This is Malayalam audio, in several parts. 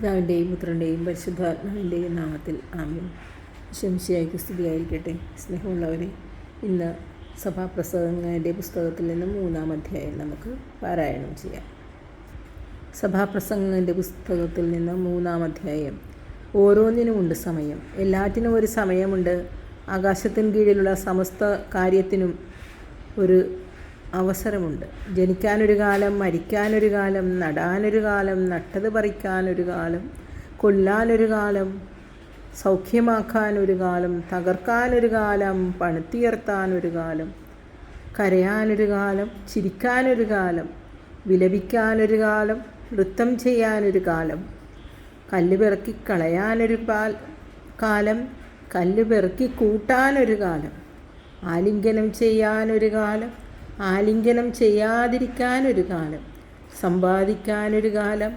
പിതാവിന്റെയും പുത്രന്റെയും പരിശുദ്ധാത്മാവിന്റെയും നാമത്തിൽ ആമീൻ. ശംശിയായിക്ക് സ്തുതിയായിരിക്കട്ടെ. സ്നേഹമുള്ളവരെ ഇന്ന് സഭാപ്രസംഗങ്ങളുടെ പുസ്തകത്തിൽ നിന്ന് മൂന്നാം അധ്യായം നമുക്ക് പാരായണം ചെയ്യാം. സഭാപ്രസംഗങ്ങളുടെ പുസ്തകത്തിൽ നിന്ന് മൂന്നാം അധ്യായം. ഓരോന്നിനുമുണ്ട് സമയം. എല്ലാറ്റിനും ഒരു സമയമുണ്ട്. ആകാശത്തിന് കീഴിലുള്ള സമസ്ത കാര്യത്തിനും ഒരു അവസരമുണ്ട്. ജനിക്കാനൊരു കാലം മരിക്കാനൊരു കാലം നടാനൊരു കാലം നട്ടത് പറിക്കാനൊരു കാലം കൊല്ലാനൊരു കാലം സൗഖ്യമാക്കാനൊരു കാലം തകർക്കാനൊരു കാലം പണിത്തുയർത്താനൊരു കാലം കരയാനൊരു കാലം ചിരിക്കാനൊരു കാലം വിലപിക്കാനൊരു കാലം നൃത്തം ചെയ്യാനൊരു കാലം കല്ല് പെറുക്കി കളയാനൊരു പാൽ കാലം കല്ല് പെറുക്കി കൂട്ടാനൊരു കാലം ആലിംഗനം ചെയ്യാനൊരു കാലം ആലിംഗനം ചെയ്യാതിരിക്കാനൊരു കാലം സമ്പാദിക്കാനൊരു കാലം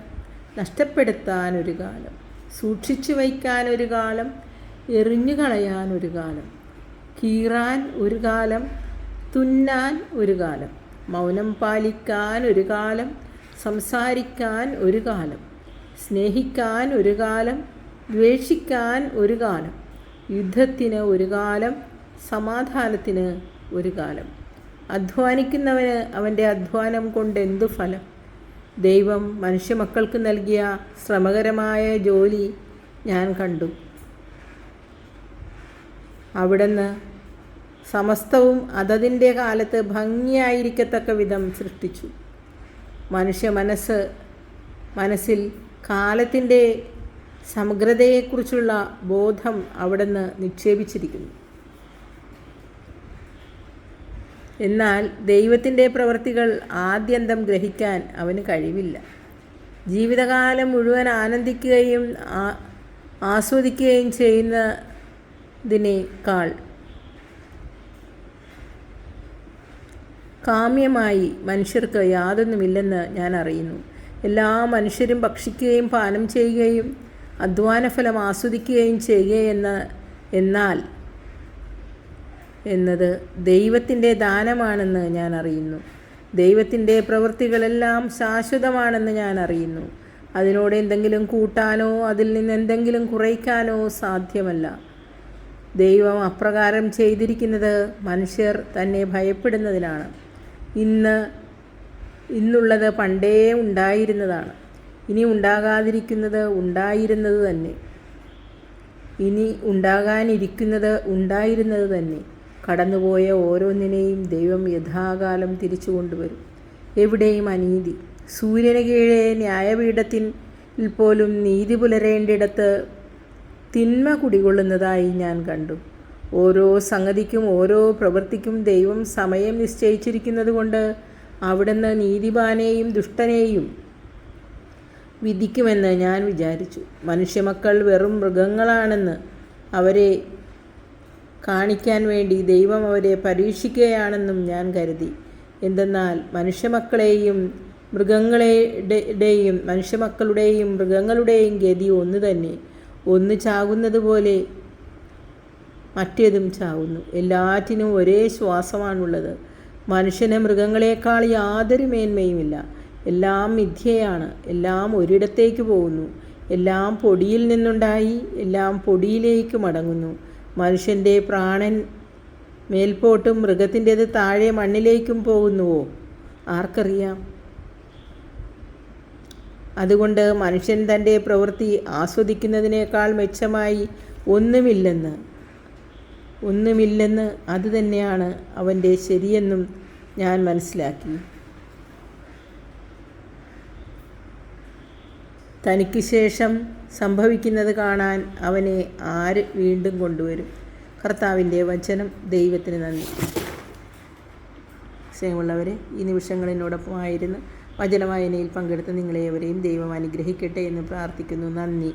നഷ്ടപ്പെടുത്താനൊരു കാലം സൂക്ഷിച്ചു വയ്ക്കാനൊരു കാലം എറിഞ്ഞു കളയാനൊരു കാലം കീറാൻ ഒരു കാലം തുന്നാൻ ഒരു കാലം മൗനം പാലിക്കാൻ ഒരു കാലം സംസാരിക്കാൻ ഒരു കാലം സ്നേഹിക്കാൻ ഒരു കാലം ദ്വേഷിക്കാൻ ഒരു കാലം യുദ്ധത്തിന് ഒരു കാലം സമാധാനത്തിന് ഒരു കാലം. അധ്വാനിക്കുന്നവന് അവന്റെ അധ്വാനം കൊണ്ട് എന്തു ഫലം? ദൈവം മനുഷ്യമക്കൾക്ക് നൽകിയ ശ്രമകരമായ ജോലി ഞാൻ കണ്ടു. അവിടുന്ന് സമസ്തവും അതതിന്റെ കാലത്ത് ഭംഗിയായിരിക്കത്തക്ക വിധം സൃഷ്ടിച്ചു. മനുഷ്യ മനസ്സ് മനസ്സിൽ കാലത്തിന്റെ സമഗ്രതയെക്കുറിച്ചുള്ള ബോധം അവിടുന്ന് നിക്ഷേപിച്ചിരിക്കുന്നു. എന്നാൽ ദൈവത്തിന്റെ പ്രവൃത്തികൾ ആദ്യന്തം ഗ്രഹിക്കാൻ അവന് കഴിവില്ല. ജീവിതകാലം മുഴുവൻ ആനന്ദിക്കുകയും ആസ്വദിക്കുകയും ചെയ്യുന്നതിനേക്കാൾ കാമ്യമായി മനുഷ്യർക്ക് യാതൊന്നുമില്ലെന്ന് ഞാൻ അറിയുന്നു. എല്ലാ മനുഷ്യരും ഭക്ഷിക്കുകയും പാനം ചെയ്യുകയും അധ്വാനഫലം ആസ്വദിക്കുകയും ചെയ്യുകയെന്ന് എന്നാൽ എന്നത് ദൈവത്തിന്റെ ദാനമാണെന്ന് ഞാൻ അറിയുന്നു. ദൈവത്തിന്റെ പ്രവൃത്തികളെല്ലാം ശാശ്വതമാണെന്ന് ഞാൻ അറിയുന്നു. അതിനോട് എന്തെങ്കിലും കൂട്ടാനോ അതിൽ നിന്ന് എന്തെങ്കിലും കുറയ്ക്കാനോ സാധ്യമല്ല. ദൈവം അപ്രകാരം ചെയ്തിരിക്കുന്നത് മനുഷ്യർ തന്നെ ഭയപ്പെടുന്നതിനാണ്. ഇന്ന് ഇന്നുള്ളത് പണ്ടേ ഉണ്ടായിരുന്നതാണ്. ഇനി ഉണ്ടാകാതിരിക്കുന്നത് ഉണ്ടായിരുന്നത് തന്നെ. ഇനി ഉണ്ടാകാനിരിക്കുന്നത് ഉണ്ടായിരുന്നത് തന്നെ. കടന്നുപോയ ഓരോന്നിനെയും ദൈവം യഥാകാലം തിരിച്ചു കൊണ്ടുവരും. എവിടെയും അനീതി. സൂര്യന് കീഴെ ന്യായപീഠത്തിൽ പോലും നീതി പുലരേണ്ടിടത്ത് തിന്മ കുടികൊള്ളുന്നതായി ഞാൻ കണ്ടു. ഓരോ സംഗതിക്കും ഓരോ പ്രവൃത്തിക്കും ദൈവം സമയം നിശ്ചയിച്ചിരിക്കുന്നത് കൊണ്ട് അവിടുന്ന് നീതിമാനെയും ദുഷ്ടനെയും വിധിക്കുമെന്ന് ഞാൻ വിചാരിച്ചു. മനുഷ്യമക്കൾ വെറും മൃഗങ്ങളാണെന്ന് അവരെ കാണിക്കാൻ വേണ്ടി ദൈവം അവരെ പരീക്ഷിക്കുകയാണെന്നും ഞാൻ കരുതി. എന്തെന്നാൽ മനുഷ്യമക്കളെയും മൃഗങ്ങളുടെയും മനുഷ്യമക്കളുടെയും മൃഗങ്ങളുടെയും ഗതി ഒന്ന് തന്നെ. ഒന്ന് ചാകുന്നത് പോലെ മറ്റേതും ചാകുന്നു. എല്ലാറ്റിനും ഒരേ ശ്വാസമാണുള്ളത്. മനുഷ്യന് മൃഗങ്ങളെക്കാൾ യാതൊരു മേന്മയുമില്ല. എല്ലാം മിഥ്യയാണ്. എല്ലാം ഒരിടത്തേക്ക് പോകുന്നു. എല്ലാം പൊടിയിൽ നിന്നുണ്ടായി. എല്ലാം പൊടിയിലേക്ക് മടങ്ങുന്നു. മനുഷ്യന്റെ പ്രാണൻ മേൽപോട്ടും മൃഗത്തിന്റേത് താഴെ മണ്ണിലേക്കും പോകുന്നുവോ? ആർക്കറിയാം. അതുകൊണ്ട് മനുഷ്യൻ തന്റെ പ്രവൃത്തി ആസ്വദിക്കുന്നതിനേക്കാൾ മെച്ചമായി ഒന്നുമില്ലെന്ന് ഒന്നുമില്ലെന്ന് അതുതന്നെയാണ് അവന്റെ ശരിയെന്നും ഞാൻ മനസ്സിലാക്കി. തനിക്ക് ശേഷം സംഭവിക്കുന്നത് കാണാൻ അവനെ ആര് വീണ്ടും കൊണ്ടുവരും? കർത്താവിന്റെ വചനം ദൈവത്തിന് നന്ദി. സ്നേഹമുള്ളവരെ ഈ നിമിഷങ്ങളിനോടൊപ്പമായിരുന്നു വചനവായനയിൽ പങ്കെടുത്ത നിങ്ങളെ ദൈവം അനുഗ്രഹിക്കട്ടെ എന്ന് പ്രാർത്ഥിക്കുന്നു. നന്ദി.